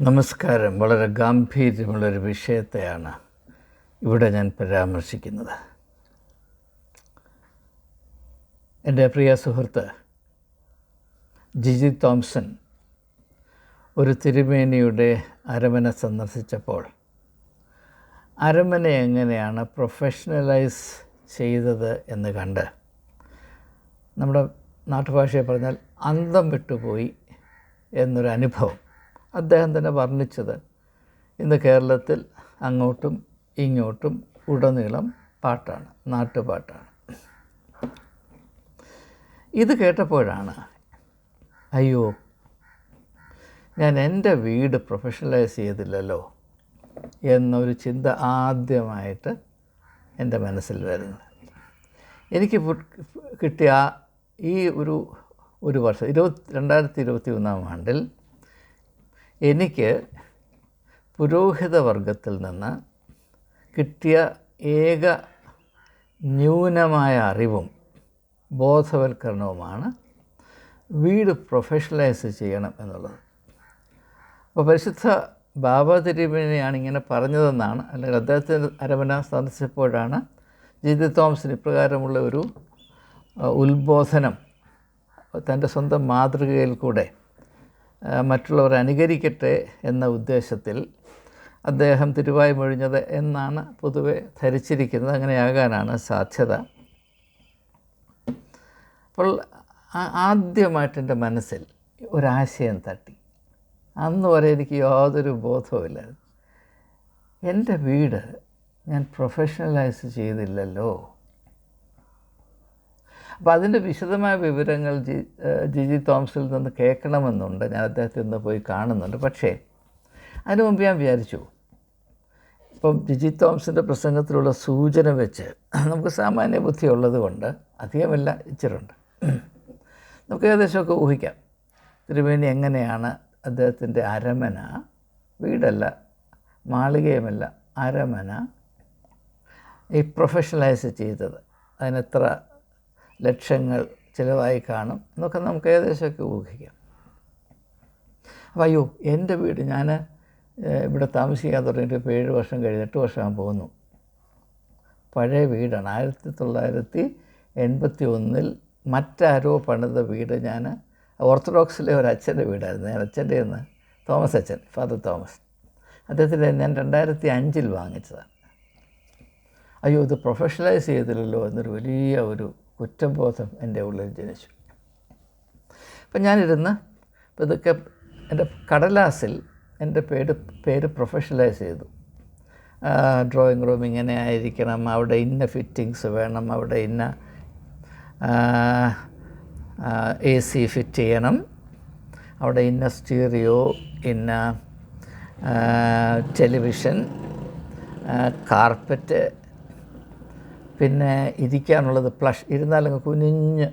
നമസ്കാരം. വളരെ ഗാംഭീര്യമുള്ളൊരു വിഷയത്തെയാണ് ഇവിടെ ഞാൻ പരാമർശിക്കുന്നത്. എന്റെ പ്രിയ സുഹൃത്ത് ജിജി തോംസൺ ഒരു തിരുമേനിയുടെ അരമന സന്ദർശിച്ചപ്പോൾ അരമന എങ്ങനെയാണ് പ്രൊഫഷണലൈസ് ചെയ്തത് എന്ന് കണ്ട് നമ്മുടെ നാട്ടുഭാഷയെ പറഞ്ഞാൽ അന്തം വിട്ടുപോയി എന്നൊരു അനുഭവം അദ്ദേഹം തന്നെ വർണിച്ചത്. ഇന്ന് കേരളത്തിൽ അങ്ങോട്ടും ഇങ്ങോട്ടും ഉടനീളം പാട്ടാണ് നാട്ടുപാട്ടാണ്. ഇത് കേട്ടപ്പോഴാണ് അയ്യോ ഞാൻ എന്റെ വീട് പ്രൊഫഷണലൈസ് ചെയ്തില്ലല്ലോ എന്നൊരു ചിന്ത ആദ്യമായിട്ട് എന്റെ മനസ്സിൽ വരുന്നത് എനിക്ക് കിട്ടിയ ഈ ഒരു ഒരു വർഷം ഇരുപത്തി രണ്ടായിരത്തി ഇരുപത്തി ഒന്നാം ആണ്ടിൽ എനിക്ക് പുരോഹിതവർഗത്തിൽ നിന്ന് കിട്ടിയ ഏക ന്യൂനമായ അറിവും ബോധവൽക്കരണവുമാണ് വീട് പ്രൊഫഷണലൈസ് ചെയ്യണം എന്നുള്ളത്. അപ്പോൾ പരിശുദ്ധ ബാബ തിരുമേനിയാണ് ഇങ്ങനെ പറഞ്ഞതെന്നാണ് അല്ലെങ്കിൽ അദ്ദേഹത്തിന്റെ അരമന സന്ദർശിച്ചപ്പോഴാണ് ജിതി തോമസിന് ഇപ്രകാരമുള്ള ഒരു ഉത്ബോധനം തന്റെ സ്വന്തം മാതൃകയിൽ കൂടെ മറ്റുള്ളവർ അനുകരിക്കട്ടെ എന്ന ഉദ്ദേശത്തിൽ അദ്ദേഹം തിരുവായി മൊഴിഞ്ഞത് എന്നാണ് പൊതുവെ ധരിച്ചിരിക്കുന്നത്. അങ്ങനെയാകാനാണ് സാധ്യത. അപ്പോൾ ആദ്യമായിട്ട് എന്റെ മനസ്സിൽ ഒരാശയം തട്ടി. അന്ന് വരെ എനിക്ക് യാതൊരു ബോധവുമില്ലായിരുന്നു. എന്റെ വീട് ഞാൻ പ്രൊഫഷണലൈസ് ചെയ്തില്ലല്ലോ. അപ്പോൾ അതിന്റെ വിശദമായ വിവരങ്ങൾ ജി ജിജി തോംസിൽ നിന്ന് കേൾക്കണമെന്നുണ്ട്. ഞാൻ അദ്ദേഹത്തിൽ നിന്ന് പോയി കാണുന്നുണ്ട്. പക്ഷേ അതിനു മുമ്പ് ഞാൻ വിചാരിച്ചു ഇപ്പം ജിജി തോംസിന്റെ പ്രസംഗത്തിലുള്ള സൂചന വെച്ച് നമുക്ക് സാമാന്യ ബുദ്ധി ഉള്ളത് കൊണ്ട് അധികമല്ല ഇച്ചിരുണ്ട് നമുക്ക് ഏകദേശമൊക്കെ ഊഹിക്കാം. തിരുമേനി എങ്ങനെയാണ് അദ്ദേഹത്തിന്റെ അരമന വീടല്ല മാളികയുമല്ല അരമന ഈ പ്രൊഫഷണലൈസ് ചെയ്തത്. അതിനെത്ര ലക്ഷങ്ങൾ ചിലവായി കാണും എന്നൊക്കെ നമുക്ക് ഏകദേശമൊക്കെ ഊഹിക്കാം. അപ്പോൾ അയ്യോ എന്റെ വീട് ഞാൻ ഇവിടെ താമസിക്കാൻ തുടങ്ങിയിട്ട് ഇപ്പോൾ ഏഴ് വർഷം കഴിഞ്ഞ് എട്ട് വർഷം പോകുന്നു. പഴയ വീടാണ്. ആയിരത്തി തൊള്ളായിരത്തി എൺപത്തി ഒന്നിൽ മറ്റാരോ പണിത വീട് ഞാൻ ഓർത്തഡോക്സിലെ ഒരു അച്ഛന്റെ വീടായിരുന്നു. ഞാൻ അച്ഛന്റെ എന്ന് തോമസ് അച്ഛൻ ഫാദർ തോമസ്. അദ്ദേഹത്തിന്റെ ഞാൻ രണ്ടായിരത്തി അഞ്ചിൽ വാങ്ങിച്ചതാണ്. അയ്യോ ഇത് പ്രൊഫഷണലൈസ് ചെയ്തില്ലല്ലോ എന്നൊരു വലിയ ഒരു കുറ്റബോധം എന്റെ ഉള്ളിൽ ജനിച്ചു. അപ്പം ഞാനിരുന്ന് ഇതൊക്കെ എന്റെ കടലാസിൽ എന്റെ പേര് പേര് പ്രൊഫഷണലൈസ് ചെയ്തു. ഡ്രോയിങ് റൂം ഇങ്ങനെ ആയിരിക്കണം അവിടെ ഇന്ന ഫിറ്റിങ്സ് വേണം അവിടെ ഇന്ന എ സി ഫിറ്റ് ചെയ്യണം അവിടെ ഇന്ന സ്റ്റീറിയോ ഇന്ന ടെലിവിഷൻ കാർപ്പറ്റ് പിന്നെ ഇരിക്കാനുള്ളത് പ്ലഷ് ഇരുന്നാലങ്ങ് കുനിഞ്ഞ്.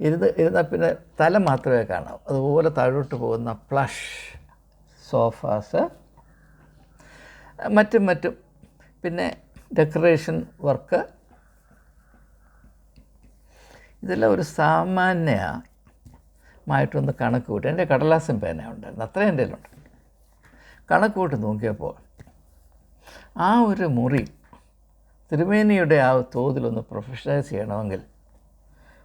ഇരുന്ന് ഇരുന്നാൽ പിന്നെ തല മാത്രമേ കാണാം അതുപോലെ താഴോട്ട് പോകുന്ന പ്ലഷ് സോഫാസ്. മറ്റും മറ്റും. പിന്നെ ഡെക്കറേഷൻ വർക്ക്. ഇതെല്ലാം ഒരു സാമാന്യമായിട്ടൊന്ന് കണക്ക് കൂട്ടി. എന്റെ കടലാസം പേന ഉണ്ടായിരുന്നു. അത്രയും എന്റെ കണക്ക് കൂട്ടി നോക്കിയപ്പോൾ ആ ഒരു മുറി തിരുമേനിയുടെ ആ തോതിലൊന്ന് പ്രൊഫഷണലൈസ് ചെയ്യണമെങ്കിൽ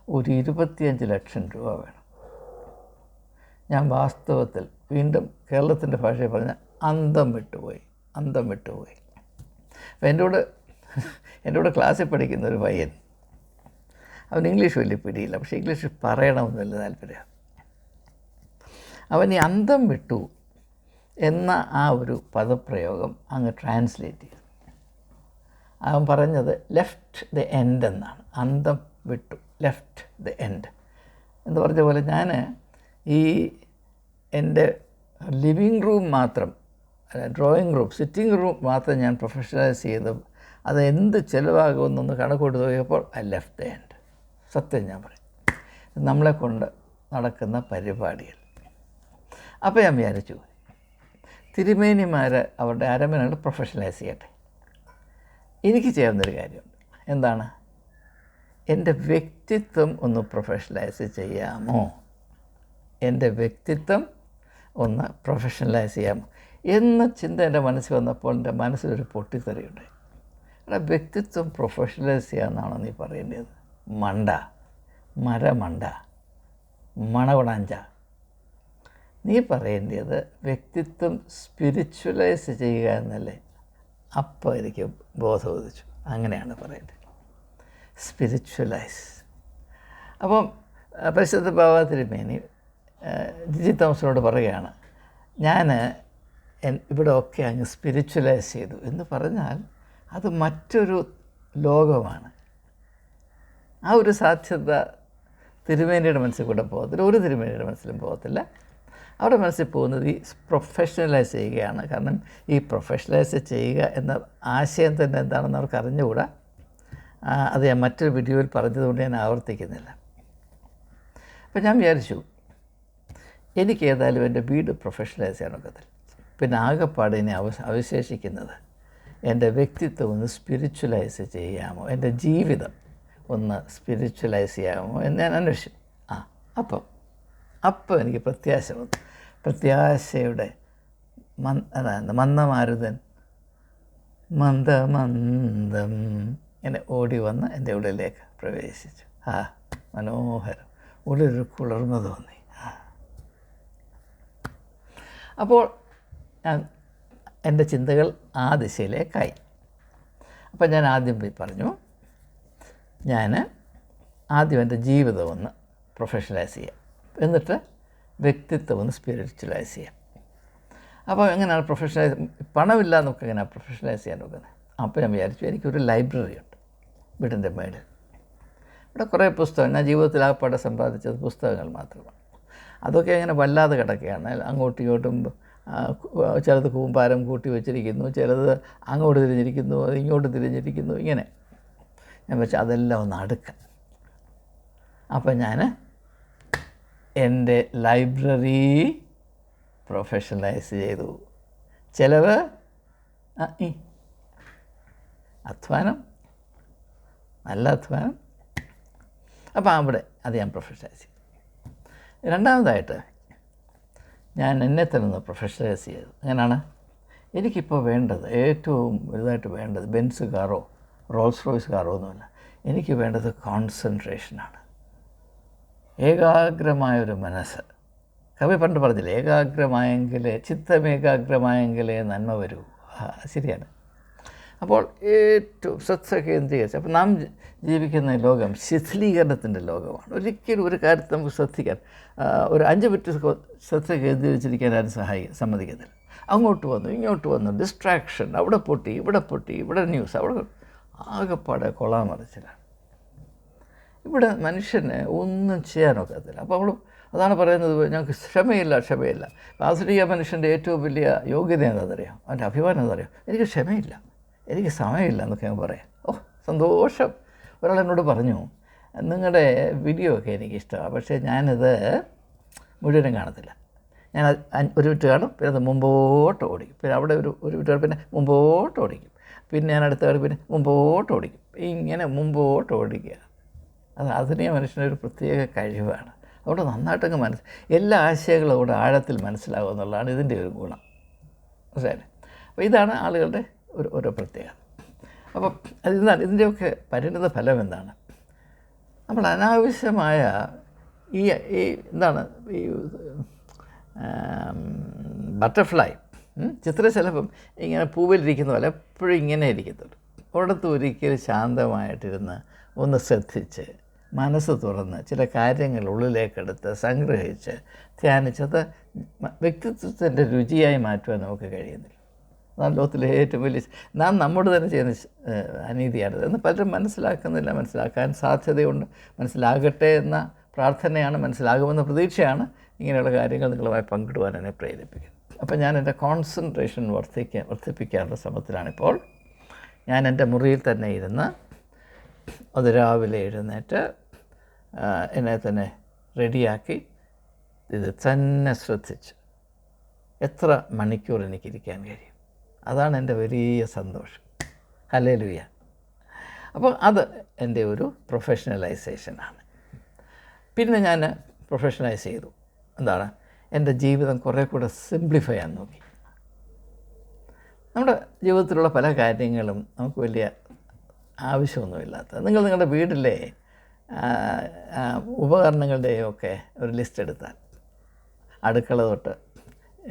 ഒരു ഇരുപത്തിയഞ്ച് ലക്ഷം രൂപ വേണം. ഞാൻ വാസ്തവത്തിൽ വീണ്ടും കേരളത്തിന്റെ ഭാഷയിൽ പറഞ്ഞ അന്തം വിട്ടുപോയി അന്തം വിട്ടുപോയി. അപ്പം എന്റെ കൂടെ എന്റെ കൂടെ ക്ലാസ്സിൽ പഠിക്കുന്ന ഒരു പയ്യൻ അവൻ ഇംഗ്ലീഷ് വലിയ പിടിയില്ല പക്ഷേ ഇംഗ്ലീഷ് പറയണമെന്ന് വലിയ താല്പര്യം. അവൻ ഈ അന്തം വിട്ടു എന്ന ആ ഒരു പദപ്രയോഗം അങ്ങ് ട്രാൻസ്ലേറ്റ് ചെയ്തു. അവൻ പറഞ്ഞത് ലെഫ്റ്റ് ദ എൻഡ് എന്നാണ്. അന്തം വിട്ടു. ലെഫ്റ്റ് ദ എൻഡ് എന്ന് പറഞ്ഞ പോലെ ഞാൻ ഈ എന്റെ ലിവിങ് റൂം മാത്രം ഡ്രോയിങ് റൂം സിറ്റിംഗ് റൂം മാത്രം ഞാൻ പ്രൊഫഷണലൈസ് ചെയ്ത് അത് എന്ത് ചിലവാകുമെന്നൊന്ന് കണക്കൂട്ട് നോക്കിയപ്പോൾ ഐ ലെഫ്റ്റ് ദ എൻഡ് സത്യം ഞാൻ പറയും. നമ്മളെ കൊണ്ട് നടക്കുന്ന പരിപാടികൾ. അപ്പോൾ ഞാൻ വിചാരിച്ചു തിരുമേനിമാർ അവരുടെ അരമനകൾ പ്രൊഫഷണലൈസ് ചെയ്യട്ടെ. എനിക്ക് ചെയ്യാവുന്നൊരു കാര്യമുണ്ട്. എന്താണ്? എന്റെ വ്യക്തിത്വം ഒന്ന് പ്രൊഫഷണലൈസ് ചെയ്യാമോ? എന്റെ വ്യക്തിത്വം ഒന്ന് പ്രൊഫഷണലൈസ് ചെയ്യാമോ? എന്ന ചിന്ത എന്റെ മനസ്സിൽ വന്നപ്പോൾ എന്റെ മനസ്സിലൊരു പൊട്ടിത്തെറിയുണ്ട്. എടാ വ്യക്തിത്വം പ്രൊഫഷണലൈസ് ചെയ്യാമെന്നാണോ നീ പറയേണ്ടത്? മണ്ട. മരമണ്ട. മണവണാഞ്ച നീ പറയേണ്ടത് വ്യക്തിത്വം സ്പിരിച്വലൈസ് ചെയ്യുക എന്നല്ലേ. അപ്പോൾ എനിക്ക് ബോധം ഉദിച്ചു. അങ്ങനെയാണ് പറയുന്നത്. സ്പിരിച്വലൈസ് അപ്പം പരിശുദ്ധ ബാബ തിരുമേനി ജിജി തോമസിനോട് പറയുകയാണ് ഞാൻ ഇവിടെ ഒക്കെ അങ്ങ് സ്പിരിച്വലൈസ് ചെയ്തു. എന്ന് പറഞ്ഞാൽ അത് മറ്റൊരു ലോകമാണ്. ആ ഒരു സാധ്യത തിരുമേനിയുടെ മനസ്സിൽ കൂടെ പോകത്തില്ല ഒരു തിരുമേനിയുടെ മനസ്സിലും പോകത്തില്ല. അവരുടെ മനസ്സിൽ പോകുന്നത് ഈ പ്രൊഫഷണലൈസ് ചെയ്യുകയാണ്. കാരണം ഈ പ്രൊഫഷണലൈസ് ചെയ്യുക എന്ന ആശയം തന്നെ എന്താണെന്ന് അവർക്ക് അറിഞ്ഞുകൂടാ. അത് ഞാൻ മറ്റൊരു വീഡിയോയിൽ പറഞ്ഞതുകൊണ്ട് ഞാൻ ആവർത്തിക്കുന്നില്ല. അപ്പം ഞാൻ വിചാരിച്ചു എനിക്ക് ഏതായാലും എന്റെ വീട് പ്രൊഫഷണലൈസ് ചെയ്യാൻ പിന്നെ ആകെപ്പാട് ഇനി അവ അവശേഷിക്കുന്നത് എന്റെ വ്യക്തിത്വം ഒന്ന് സ്പിരിച്വലൈസ് ചെയ്യാമോ? എന്റെ ജീവിതം ഒന്ന് സ്പിരിച്വലൈസ് ചെയ്യാമോ എന്ന് ഞാൻ അന്വേഷിച്ചു. ആ അപ്പം അപ്പോൾ എനിക്ക് പ്രത്യാശ വന്നു. പ്രത്യാശയുടെ മന് അതാണ് മന്ദമാരുതൻ. മന്ദമന്ദം എന്നെ ഓടി വന്ന് എന്റെ ഉള്ളിലേക്ക് പ്രവേശിച്ചു. ആ മനോഹരം. ഉള്ളിലൊരു കുളിർമ തോന്നി. അപ്പോൾ ഞാൻ എന്റെ ചിന്തകൾ ആ ദിശയിലേക്കായി. അപ്പം ഞാൻ ആദ്യം പോയി പറഞ്ഞു ഞാൻ ആദ്യം എന്റെ ജീവിതം ഒന്ന് പ്രൊഫഷണലൈസ് ചെയ്യാം. എന്നിട്ട് വ്യക്തിത്വം ഒന്ന് സ്പിരിച്വലൈസ് ചെയ്യാം. അപ്പോൾ എങ്ങനെയാണ് പ്രൊഫഷണലൈസ് പണമില്ല നമുക്ക് എങ്ങനെയാണ് പ്രൊഫഷണലൈസ് ചെയ്യാൻ നോക്കുന്നത്? അപ്പോൾ ഞാൻ വിചാരിച്ചു എനിക്കൊരു ലൈബ്രറി ഉണ്ട് വീടിന്റെ മേളിൽ. ഇവിടെ കുറേ പുസ്തകം ഞാൻ ജീവിതത്തിൽ ആ പടം സമ്പാദിച്ചത് പുസ്തകങ്ങൾ മാത്രമാണ്. അതൊക്കെ ഇങ്ങനെ വല്ലാതെ കിടക്കുകയാണ്. അങ്ങോട്ടും ഇങ്ങോട്ടും ചിലത് കൂമ്പാരം കൂട്ടി വെച്ചിരിക്കുന്നു ചിലത് അങ്ങോട്ട് തിരിഞ്ഞിരിക്കുന്നു ഇങ്ങോട്ട് തിരിഞ്ഞിരിക്കുന്നു ഇങ്ങനെ. ഞാൻ വെച്ചാൽ അതെല്ലാം ഒന്ന് അടുക്കാം. അപ്പം ഞാൻ എന്റെ ലൈബ്രറി പ്രൊഫഷണലൈസ് ചെയ്തു. ചിലവ്? അധ്വാനം. നല്ല അധ്വാനം. അപ്പോൾ അവിടെ അത് ഞാൻ പ്രൊഫഷണലൈസ് ചെയ്തു. രണ്ടാമതായിട്ട് ഞാൻ എന്നെ തന്നെ പ്രൊഫഷണലൈസ് ചെയ്തു. അങ്ങനെയാണ് എനിക്കിപ്പോൾ വേണ്ടത് ഏറ്റവും വലുതായിട്ട് വേണ്ടത് ബെൻസ് കാറോ റോൾസ് റോയ്സ് കാറോ ഒന്നുമില്ല. എനിക്ക് വേണ്ടത് കോൺസെൻട്രേഷനാണ് ഏകാഗ്രമായൊരു മനസ്സ്. കവി പണ്ട് പറഞ്ഞില്ലേ ഏകാഗ്രമായെങ്കിലേ ചിത്തമേകാഗ്രമായെങ്കിലേ നന്മ വരൂ. ശരിയാണ്. അപ്പോൾ ഏറ്റവും ശ്രദ്ധ കേന്ദ്രീകരിച്ച് അപ്പോൾ നാം ജീവിക്കുന്ന ലോകം ശിഥിലീകരണത്തിന്റെ ലോകമാണ്. ഒരിക്കലും ഒരു കാര്യത്തിൽ നമുക്ക് ശ്രദ്ധിക്കാൻ ഒരു അഞ്ച് മിനിറ്റ് ശ്രദ്ധ കേന്ദ്രീകരിച്ചിരിക്കാൻ ആരും സഹായിക്കും സമ്മതിക്കത്തില്ല. അങ്ങോട്ട് വന്നു ഇങ്ങോട്ട് വന്നു ഡിസ്ട്രാക്ഷൻ അവിടെ പൊട്ടി ഇവിടെ പൊട്ടി ഇവിടെ ന്യൂസ് അവിടെ ആകെപ്പാടെ കൊള്ളാമറിച്ചിലാണ് ഇവിടെ മനുഷ്യന് ഒന്നും ചെയ്യാനൊക്കത്തില്ല അപ്പോൾ നമ്മൾ അതാണ് പറയുന്നത് ഞങ്ങൾക്ക് ക്ഷമയില്ല ക്ഷമയില്ല. ആധുനിക മനുഷ്യന്റെ ഏറ്റവും വലിയ യോഗ്യത എന്താണെന്നറിയാം അവന്റെ അഭിമാനം എന്താണെന്നറിയാം എനിക്ക് ക്ഷമയില്ല. എനിക്ക് സമയമില്ല എന്നൊക്കെ ഞാൻ പറയാം. ഓ സന്തോഷം. ഒരാൾ എന്നോട് പറഞ്ഞു നിങ്ങളുടെ വീഡിയോ ഒക്കെ എനിക്കിഷ്ടമാണ് പക്ഷേ ഞാനത് മുഴുവനും കാണത്തില്ല. ഞാൻ ഒരു മിനിറ്റ് കാണും പിന്നെ അത് മുമ്പോട്ട് ഓടിക്കും. പിന്നെ അവിടെ ഒരു ഒരു മിനിറ്റ് പിന്നെ മുമ്പോട്ട് ഓടിക്കും. പിന്നെ ഞാൻ അടുത്ത കാണും പിന്നെ മുമ്പോട്ട് ഓടിക്കും. ഇങ്ങനെ മുമ്പോട്ട് ഓടിക്കുക. അത് ആധുനിക മനുഷ്യനൊരു പ്രത്യേക കഴിവാണ്. അവിടെ നന്നായിട്ടങ്ങ് മനസ്സ് എല്ലാ ആശയങ്ങളും അവിടെ ആഴത്തിൽ മനസ്സിലാകും എന്നുള്ളതാണ് ഇതിന്റെ ഒരു ഗുണം. മനസ്സിലായില്ലേ? അപ്പോൾ ഇതാണ് ആളുകളുടെ ഒരു ഓരോ പ്രത്യേകത. അപ്പം എന്നാൽ ഇതിന്റെയൊക്കെ പരിണിത ഫലം എന്താണ്? നമ്മൾ അനാവശ്യമായ ഈ ഈ എന്താണ്? ഈ ബട്ടർഫ്ലൈ ചിത്രശലഭം ഇങ്ങനെ പൂവിലിരിക്കുന്ന പോലെ എപ്പോഴും ഇങ്ങനെ ഇരിക്കത്തുള്ളൂ ഒരിടത്ത് ഒരിക്കലും ശാന്തമായിട്ടിരുന്ന് ഒന്ന് ശ്രദ്ധിച്ച് മനസ്സ് തുറന്ന് ചില കാര്യങ്ങൾ ഉള്ളിലേക്കെടുത്ത് സംഗ്രഹിച്ച് ധ്യാനിച്ചത് വ്യക്തിത്വത്തിന്റെ രുചിയായി മാറ്റുവാൻ നമുക്ക് കഴിയുന്നില്ല. അതാണ് ലോകത്തിലെ ഏറ്റവും വലിയ നാം നമ്മോട് തന്നെ ചെയ്യുന്ന അനീതിയാണിത്. എന്ന് പലരും മനസ്സിലാക്കുന്നില്ല. മനസ്സിലാക്കാൻ സാധ്യതയുണ്ട്. മനസ്സിലാകട്ടെ എന്ന പ്രാർത്ഥനയാണ് മനസ്സിലാകുമെന്ന പ്രതീക്ഷയാണ് ഇങ്ങനെയുള്ള കാര്യങ്ങൾ നിങ്ങളുമായി പങ്കിടുവാൻ എന്നെ പ്രേരിപ്പിക്കുന്നത്. അപ്പം ഞാൻ എന്റെ കോൺസെൻട്രേഷൻ വർദ്ധിക്കാൻ വർദ്ധിപ്പിക്കാനുള്ള ശ്രമത്തിലാണിപ്പോൾ. ഞാൻ എന്റെ മുറിയിൽ തന്നെ ഇരുന്ന് അത് രാവിലെ എഴുന്നേറ്റ് എന്നെ തന്നെ റെഡിയാക്കി ഇത് തന്നെ ശ്രദ്ധിച്ച്. എത്ര മണിക്കൂർ എനിക്കിരിക്കാൻ കഴിയും? അതാണ് എന്റെ വലിയ സന്തോഷം. ഹലേ ലുയ അപ്പോൾ അത് എന്റെ ഒരു പ്രൊഫഷണലൈസേഷനാണ്. പിന്നെ ഞാൻ പ്രൊഫഷണലൈസ് ചെയ്തു. എന്താണ്? എന്റെ ജീവിതം കുറേ കൂടെ സിംപ്ലിഫൈ ചെയ്യാൻ നോക്കി. നമ്മുടെ ജീവിതത്തിലുള്ള പല കാര്യങ്ങളും നമുക്ക് വലിയ ആവശ്യമൊന്നുമില്ലാത്ത. നിങ്ങൾ നിങ്ങളുടെ വീട്ടിലെ ആ, ആ, ഉപകരണങ്ങളുടെയും ഒക്കെ ഒരു ലിസ്റ്റ് എടുത്താൽ അടുക്കള തൊട്ട്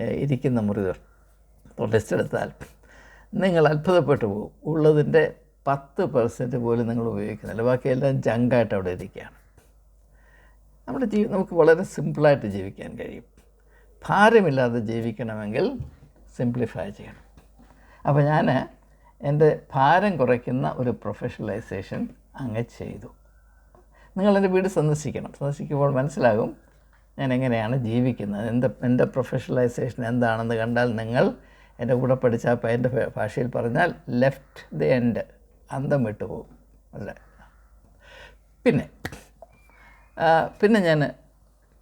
ഇരിക്കുന്ന മുറി തൊട്ട് ലിസ്റ്റ് എടുത്താൽ നിങ്ങൾ അത്ഭുതപ്പെട്ടു പോകും. ഉള്ളതിന്റെ പത്ത് പെർസെന്റ് പോലും നിങ്ങൾ ഉപയോഗിക്കുന്നില്ല. ബാക്കിയെല്ലാം ജങ്കായിട്ട് അവിടെ ഇരിക്കുകയാണ്. നമ്മുടെ ജീവി നമുക്ക് വളരെ സിമ്പിളായിട്ട് ജീവിക്കാൻ കഴിയും. ഭാരമില്ലാതെ ജീവിക്കണമെങ്കിൽ സിംപ്ലിഫൈ ചെയ്യണം. അപ്പോൾ ഞാൻ എന്റെ ഭാരം കുറയ്ക്കുന്ന ഒരു പ്രൊഫഷണലൈസേഷൻ അങ്ങ് ചെയ്തു. നിങ്ങൾ എന്റെ വീട് സന്ദർശിക്കണം. സന്ദർശിക്കുമ്പോൾ മനസ്സിലാകും ഞാൻ എങ്ങനെയാണ് ജീവിക്കുന്നത്. എന്റെ എന്റെ പ്രൊഫഷണലൈസേഷൻ എന്താണെന്ന് കണ്ടാൽ നിങ്ങൾ എന്റെ കൂടെ പഠിച്ച എന്റെ ഭാഷയിൽ പറഞ്ഞാൽ ലെഫ്റ്റ് ദി എൻഡ് അന്തം വിട്ടുപോകും അല്ലേ? പിന്നെ പിന്നെ ഞാൻ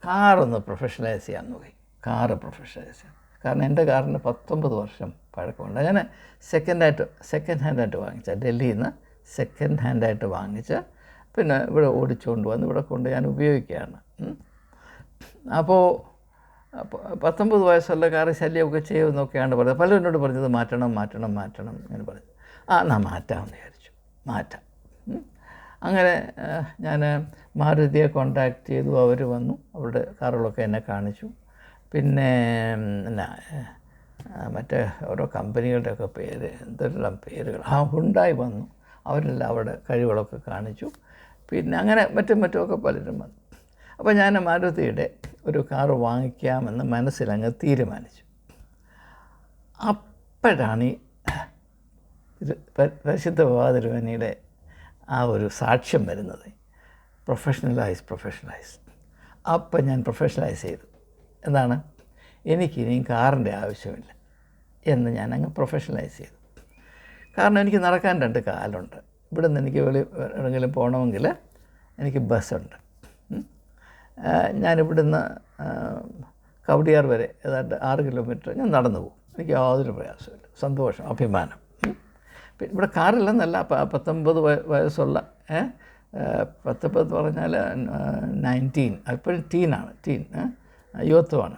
കാറൊന്ന് പ്രൊഫഷണലൈസ് ചെയ്യാൻ നോക്കി. കാറ് പ്രൊഫഷണലൈസ് ചെയ്യാൻ. കാരണം എന്റെ കാറിന് പത്തൊമ്പത് വർഷം പഴക്കമുണ്ട്. ഞാൻ സെക്കൻഡായിട്ട് സെക്കൻഡ് ഹാൻഡായിട്ട് വാങ്ങിച്ച ഡൽഹിയിൽ നിന്ന് സെക്കൻഡ് ഹാൻഡായിട്ട് വാങ്ങിച്ച് പിന്നെ ഇവിടെ ഓടിച്ചുകൊണ്ട് വന്ന് ഇവിടെ കൊണ്ട് ഞാൻ ഉപയോഗിക്കുകയാണ്. അപ്പോൾ പത്തൊമ്പത് വയസ്സുള്ള കാറ് ശല്യമൊക്കെ ചെയ്യുമെന്നൊക്കെയാണ് പറഞ്ഞത്. പലരും എന്നോട് പറഞ്ഞത് മാറ്റണം മാറ്റണം മാറ്റണം എന്ന് പറഞ്ഞു ആ നാ മാറ്റാമെന്ന് വിചാരിച്ചു. മാറ്റാം. അങ്ങനെ ഞാൻ മാരുതിയെ കോണ്ടാക്ട് ചെയ്തു. അവർ വന്നു. അവരുടെ കാറുകളൊക്കെ എന്നെ കാണിച്ചു. പിന്നെ എന്നാ മറ്റേ ഓരോ കമ്പനികളുടെയൊക്കെ പേര് എന്തെല്ലാം പേരുകൾ ആ ഹുണ്ടായി വന്നു. അവരെല്ലാം അവിടെ കഴിവുകളൊക്കെ കാണിച്ചു. പിന്നെ അങ്ങനെ മറ്റും മറ്റുമൊക്കെ പലരും വന്നു. അപ്പോൾ ഞാൻ മാരുതിയുടെ ഒരു കാറ് വാങ്ങിക്കാമെന്ന് മനസ്സിലങ്ങ് തീരുമാനിച്ചു. അപ്പോഴാണ് ഈ പരിശുദ്ധ ഭഗവതിരുവനിയുടെ ആ ഒരു സാക്ഷ്യം വരുന്നത്. പ്രൊഫഷണലൈസ് പ്രൊഫഷണലൈസ് അപ്പം ഞാൻ പ്രൊഫഷണലൈസ് ചെയ്തു. എന്താണ്? എനിക്കിനിയും കാറിന്റെ ആവശ്യമില്ല എന്ന് ഞാൻ അങ്ങ് പ്രൊഫഷണലൈസ് ചെയ്തു. കാരണം എനിക്ക് നടക്കാൻ രണ്ട് കാലുണ്ട്. ഇവിടെ നിന്ന് എനിക്ക് വെളി എവിടെയെങ്കിലും പോകണമെങ്കിൽ എനിക്ക് ബസ്സുണ്ട്. ഞാനിവിടുന്ന് കവടിയാർ വരെ ഏതാണ്ട് ആറ് കിലോമീറ്റർ ഞാൻ നടന്നു പോകും. എനിക്ക് യാതൊരു പ്രയാസമില്ല സന്തോഷം അഭിമാനം. പിന്നെ ഇവിടെ കാറില്ലെന്നല്ല പത്തൊമ്പത് വയ- വയസ്സുള്ള പത്തൊമ്പത് പറഞ്ഞാൽ നയന്റീൻ. അപ്പോഴും ടീനാണ് ടീൻ യുവത്വമാണ്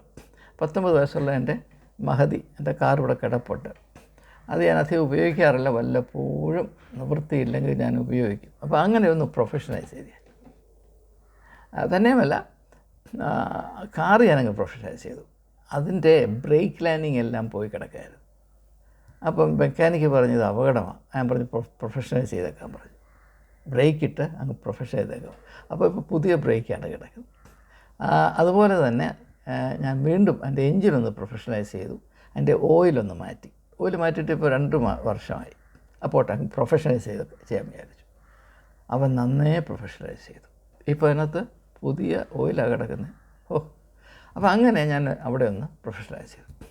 പത്തൊമ്പത് വയസ്സുള്ള എന്റെ മഹതി എന്റെ കാർ ഇവിടെ കിടപ്പുണ്ട്. അത് ഞാൻ അധികം ഉപയോഗിക്കാറില്ല വല്ലപ്പോഴും നിവൃത്തിയില്ലെങ്കിൽ ഞാൻ ഉപയോഗിക്കും. അപ്പോൾ അങ്ങനെ ഒന്ന് പ്രൊഫഷണലൈസ് ചെയ്ത് തന്നെയുമല്ല കാർ ഞാനങ്ങ് പ്രൊഫഷണലൈസ് ചെയ്തു. അതിന്റെ ബ്രേക്ക് ലൈനിങ് എല്ലാം പോയി കിടക്കായിരുന്നു അപ്പം മെക്കാനിക്ക് പറഞ്ഞത് അപകടമാണ്. ഞാൻ പറഞ്ഞു പ്രൊഫഷണലൈസ് ചെയ്തേക്കാൻ പറഞ്ഞു. ബ്രേക്ക് ഇട്ട് അങ്ങ് പ്രൊഫഷണൽ ചെയ്തേക്കാം. അപ്പോൾ ഇപ്പോൾ പുതിയ ബ്രേക്കാണ് കിടക്കുന്നത്. അതുപോലെ തന്നെ ഞാൻ വീണ്ടും എന്റെ എഞ്ചിനൊന്ന് പ്രൊഫഷണലൈസ് ചെയ്തു. എന്റെ ഓയിലൊന്ന് മാറ്റി. ഓയിൽ മാറ്റിയിട്ട് ഇപ്പോൾ രണ്ട് വർഷമായി. അപ്പോൾ പ്രൊഫഷണലൈസ് ചെയ്ത് ചെയ്യാൻ വിചാരിച്ചു. അവൻ നന്നേ പ്രൊഫഷണലൈസ് ചെയ്തു. ഇപ്പോൾ അതിനകത്ത് പുതിയ ഓയിലാണ് കിടക്കുന്നത്. ഓ അപ്പോൾ അങ്ങനെ ഞാൻ അവിടെ ഒന്ന് പ്രൊഫഷണലൈസ് ചെയ്തു.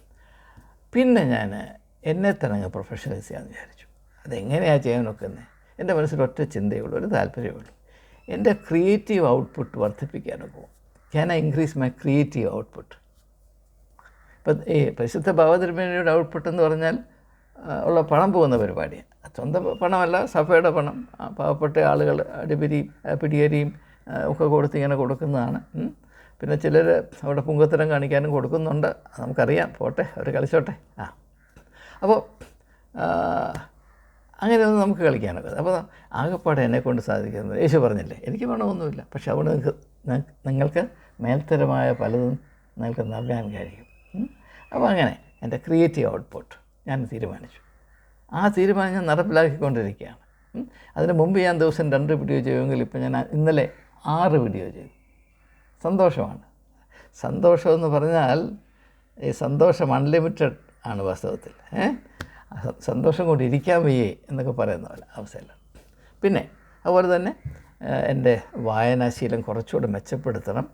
പിന്നെ ഞാൻ എന്നെ തന്നെ അങ്ങ് പ്രൊഫഷണലൈസ് ചെയ്യാമെന്ന് വിചാരിച്ചു. അതെങ്ങനെയാണ് ചെയ്യാൻ നോക്കുന്നത് എന്റെ മനസ്സിൽ ഒറ്റ ചിന്തയുള്ളൂ ഒരു താല്പര്യമുള്ളൂ എന്റെ creative output വർദ്ധിപ്പിക്കാനൊക്കെ can I increase my creative output ഇപ്പം ഈ പരിശുദ്ധ ഭാവതിരുമേനിയുടെ ഔട്ട്പുട്ട് എന്ന് പറഞ്ഞാൽ ഉള്ള പണം പോകുന്ന പരിപാടിയാണ് സ്വന്തം പണമല്ല സഭയുടെ പണം. പാവപ്പെട്ട ആളുകൾ അടിപിരിയും പിടിയരിയും ഒക്കെ കൊടുത്ത് ഇങ്ങനെ കൊടുക്കുന്നതാണ്. പിന്നെ ചിലർ അവിടെ പുങ്കത്തരം കാണിക്കാനും കൊടുക്കുന്നുണ്ട്. നമുക്കറിയാം. പോട്ടെ അവർ കളിച്ചോട്ടെ. ആ. അപ്പോൾ അങ്ങനെയൊന്നും നമുക്ക് കളിക്കാനൊക്കെ അപ്പോൾ ആകെപ്പാടെ എന്നെ കൊണ്ട് സാധിക്കുന്നത് യേശു പറഞ്ഞില്ലേ? എനിക്ക് പണമൊന്നുമില്ല. പക്ഷെ അവിടെ നിങ്ങൾക്ക് നിങ്ങൾക്ക് മേൽത്തരമായ പലതും നിങ്ങൾക്ക് നൽകാൻ കഴിയും. അപ്പോൾ അങ്ങനെ എന്റെ ക്രിയേറ്റീവ് ഔട്ട്പുട്ട് ഞാൻ തീരുമാനിച്ചു. ആ തീരുമാനം ഞാൻ നടപ്പിലാക്കിക്കൊണ്ടിരിക്കുകയാണ്. അതിന് മുമ്പ് ഞാൻ ദിവസം രണ്ട് വീഡിയോ ചെയ്യുമെങ്കിൽ ഇപ്പോൾ ഞാൻ ഇന്നലെ ആറ് വീഡിയോ ചെയ്തു. സന്തോഷമാണ്. സന്തോഷമെന്ന് പറഞ്ഞാൽ ഈ സന്തോഷം അൺലിമിറ്റഡ് ആണ് വാസ്തവത്തിൽ. ഏ? സ- സന്തോഷം കൊണ്ട് ഇരിക്കാൻ വയ്യേ എന്നൊക്കെ പറയുന്ന പോലെ അവസ്ഥയിലാണ് പിന്നെ അതുപോലെ തന്നെ എന്റെ വായനാശീലം കുറച്ചുകൂടെ മെച്ചപ്പെടുത്തണം.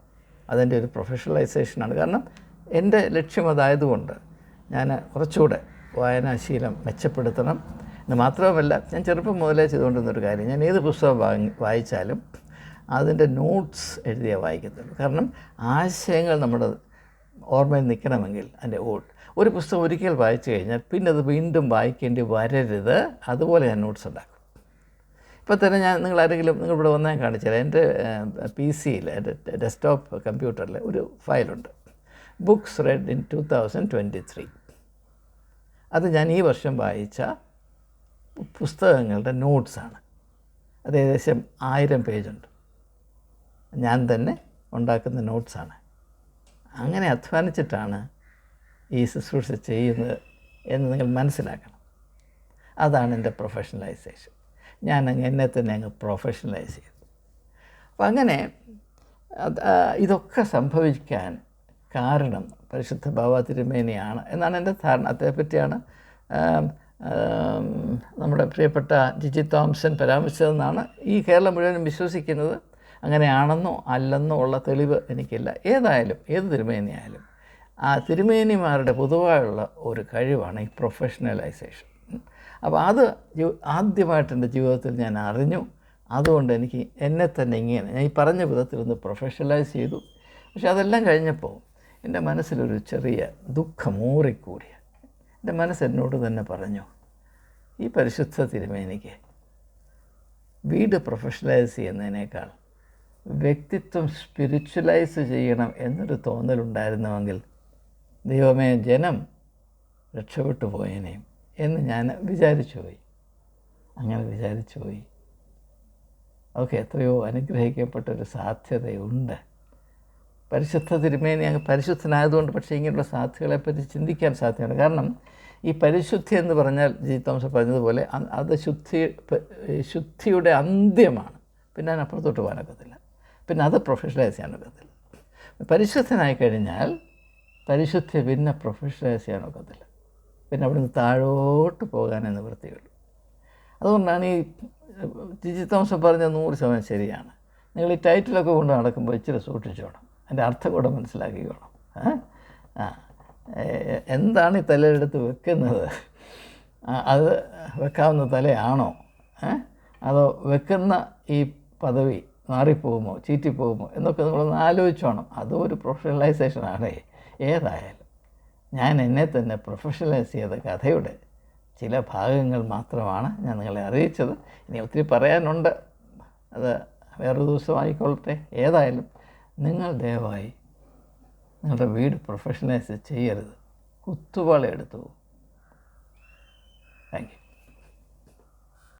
അതിന്റെ ഒരു പ്രൊഫഷണലൈസേഷനാണ് കാരണം എന്റെ ലക്ഷ്യം അതായതുകൊണ്ട് ഞാൻ കുറച്ചുകൂടെ വായനാശീലം മെച്ചപ്പെടുത്തണം എന്ന് മാത്രവുമല്ല ഞാൻ ചെറുപ്പം മുതലേ ചെയ്തുകൊണ്ടിരുന്നൊരു കാര്യം. ഞാൻ ഏത് പുസ്തകം വാങ്ങി വായിച്ചാലും അതിന്റെ നോട്ട്സ് എഴുതിയേ വായിക്കത്തുള്ളൂ. കാരണം ആശയങ്ങൾ നമ്മുടെ ഓർമ്മയിൽ നിൽക്കണമെങ്കിൽ അതിന്റെ ഓൾ ഒരു പുസ്തകം ഒരിക്കൽ വായിച്ചു കഴിഞ്ഞാൽ പിന്നെ അത് വീണ്ടും വായിക്കേണ്ടി വരരുത്. അതുപോലെ ഞാൻ നോട്ട്സ് ഉണ്ടാക്കും. ഇപ്പോൾ തന്നെ ഞാൻ നിങ്ങൾ ആരെങ്കിലും നിങ്ങൾ ഇവിടെ വന്നാൽ കാണിച്ചാൽ എന്റെ പി സിയിൽ എന്റെ ഡെസ്ക്ടോപ്പ് കമ്പ്യൂട്ടറിൽ ഒരു ഫയലുണ്ട്. Books read in two thousand twenty three അത് ഞാൻ ഈ വർഷം വായിച്ച പുസ്തകങ്ങളുടെ നോട്ട്സാണ് അത് ഏകദേശം ആയിരം പേജുണ്ട്. ഞാൻ തന്നെ ഉണ്ടാക്കുന്ന നോട്ട്സാണ് അങ്ങനെ അധ്വാനിച്ചിട്ടാണ് ഈ ശുശ്രൂഷ ചെയ്യുന്നത് എന്ന് നിങ്ങൾ മനസ്സിലാക്കണം. അതാണ് എന്റെ പ്രൊഫഷണലൈസേഷൻ ഞാൻ അങ്ങ് എന്നെ തന്നെ അങ്ങ് പ്രൊഫഷണലൈസ് ചെയ്തു. അപ്പം അങ്ങനെ ഇതൊക്കെ സംഭവിക്കാൻ കാരണം പരിശുദ്ധ ബാബ തിരുമേനിയാണ് എന്നാണ് എന്റെ ധാരണ. അതേപ്പറ്റിയാണ് നമ്മുടെ പ്രിയപ്പെട്ട ജിജി തോംസൺ പരാമർശിച്ചതെന്നാണ് ഈ കേരളം മുഴുവനും വിശ്വസിക്കുന്നത് അങ്ങനെയാണെന്നോ അല്ലെന്നോ ഉള്ള തെളിവ് എനിക്കില്ല. ഏതായാലും ഏത് തിരുമേനിയായാലും ആ തിരുമേനിമാരുടെ പൊതുവായുള്ള ഒരു കഴിവാണ് ഈ പ്രൊഫഷണലൈസേഷൻ അപ്പോൾ അത് ആദ്യമായിട്ട് എന്റെ ജീവിതത്തിൽ ഞാൻ അറിഞ്ഞു. അതുകൊണ്ട് എനിക്ക് എന്നെ തന്നെ ഇങ്ങനെ ഞാൻ ഈ പറഞ്ഞ വിധത്തിൽ ഒന്ന് പ്രൊഫഷണലൈസ് ചെയ്തു. പക്ഷെ അതെല്ലാം കഴിഞ്ഞപ്പോൾ എന്റെ മനസ്സിലൊരു ചെറിയ ദുഃഖം ഊറിക്കൂടിയ എന്റെ മനസ്സ് എന്നോട് തന്നെ പറഞ്ഞു ഈ പരിശുദ്ധ തിരുമേനിക്ക് വീട് പ്രൊഫഷണലൈസ് ചെയ്യുന്നതിനേക്കാൾ വ്യക്തിത്വം സ്പിരിച്വലൈസ് ചെയ്യണം എന്നൊരു തോന്നലുണ്ടായിരുന്നുവെങ്കിൽ ദൈവമേ ജനം രക്ഷപ്പെട്ടു പോയേനെ എന്ന് ഞാൻ വിചാരിച്ചു പോയി. അങ്ങനെ വിചാരിച്ചു പോയി. ഓക്കെ എത്രയോ അനുഗ്രഹിക്കപ്പെട്ടൊരു സാധ്യതയുണ്ട്. പരിശുദ്ധ തിരുമേനി അങ്ങ് പരിശുദ്ധനായതുകൊണ്ട് പക്ഷേ ഇങ്ങനെയുള്ള സാധ്യതകളെപ്പറ്റി ചിന്തിക്കാൻ സാധ്യതയുണ്ട്. കാരണം ഈ പരിശുദ്ധി എന്ന് പറഞ്ഞാൽ ജി. തോമസ് പറഞ്ഞതുപോലെ അത് ശുദ്ധി ശുദ്ധിയുടെ അന്ത്യമാണ്. പിന്നെ അതിനപ്പുറത്തോട്ട് പോകാനൊക്കത്തില്ല. പിന്നെ അത് പ്രൊഫഷണലൈസ് ചെയ്യാനൊക്കത്തില്ല. പരിശുദ്ധനായി കഴിഞ്ഞാൽ പരിശുദ്ധി പിന്നെ പ്രൊഫഷണലൈസ് ചെയ്യാനൊക്കത്തില്ല പിന്നെ അവിടുന്ന് താഴോട്ട് പോകാനേ നിവൃത്തിയുള്ളൂ. അതുകൊണ്ടാണ് ഈ ജിജി തോമസ് പറഞ്ഞ നൂറ് ശതമാനം ശരിയാണ്. നിങ്ങൾ ഈ ടൈറ്റിലൊക്കെ കൊണ്ട് നടക്കുമ്പോൾ ഇച്ചിരി സൂക്ഷിച്ചോണം. അതിന്റെ അർത്ഥം കൂടെ മനസ്സിലാക്കിക്കോണം? ആ എന്താണ് ഈ തലയെടുത്ത് വെക്കുന്നത്? അത് വെക്കാവുന്ന തലയാണോ? അതോ വെക്കുന്ന ഈ പദവി മാറിപ്പോകുമോ ചീറ്റിപ്പോകുമോ എന്നൊക്കെ നമ്മളൊന്ന് ആലോചിച്ചോണം. അതും ഒരു പ്രൊഫഷണലൈസേഷനാണ് ഏതായാലും ഞാൻ എന്നെ തന്നെ പ്രൊഫഷണലൈസ് ചെയ്ത കഥയുടെ ചില ഭാഗങ്ങൾ മാത്രമാണ് ഞാൻ നിങ്ങളെ അറിയിച്ചത്. ഇനി ഒത്തിരി പറയാനുണ്ട്. അത് വേറൊരു ദിവസം ആയിക്കൊള്ളട്ടെ. ഏതായാലും നിങ്ങൾ ദയവായി നിങ്ങളുടെ വീട് പ്രൊഫഷണലൈസ് ചെയ്യരുത്. കുത്തുപാള എടുത്തു താങ്ക് യു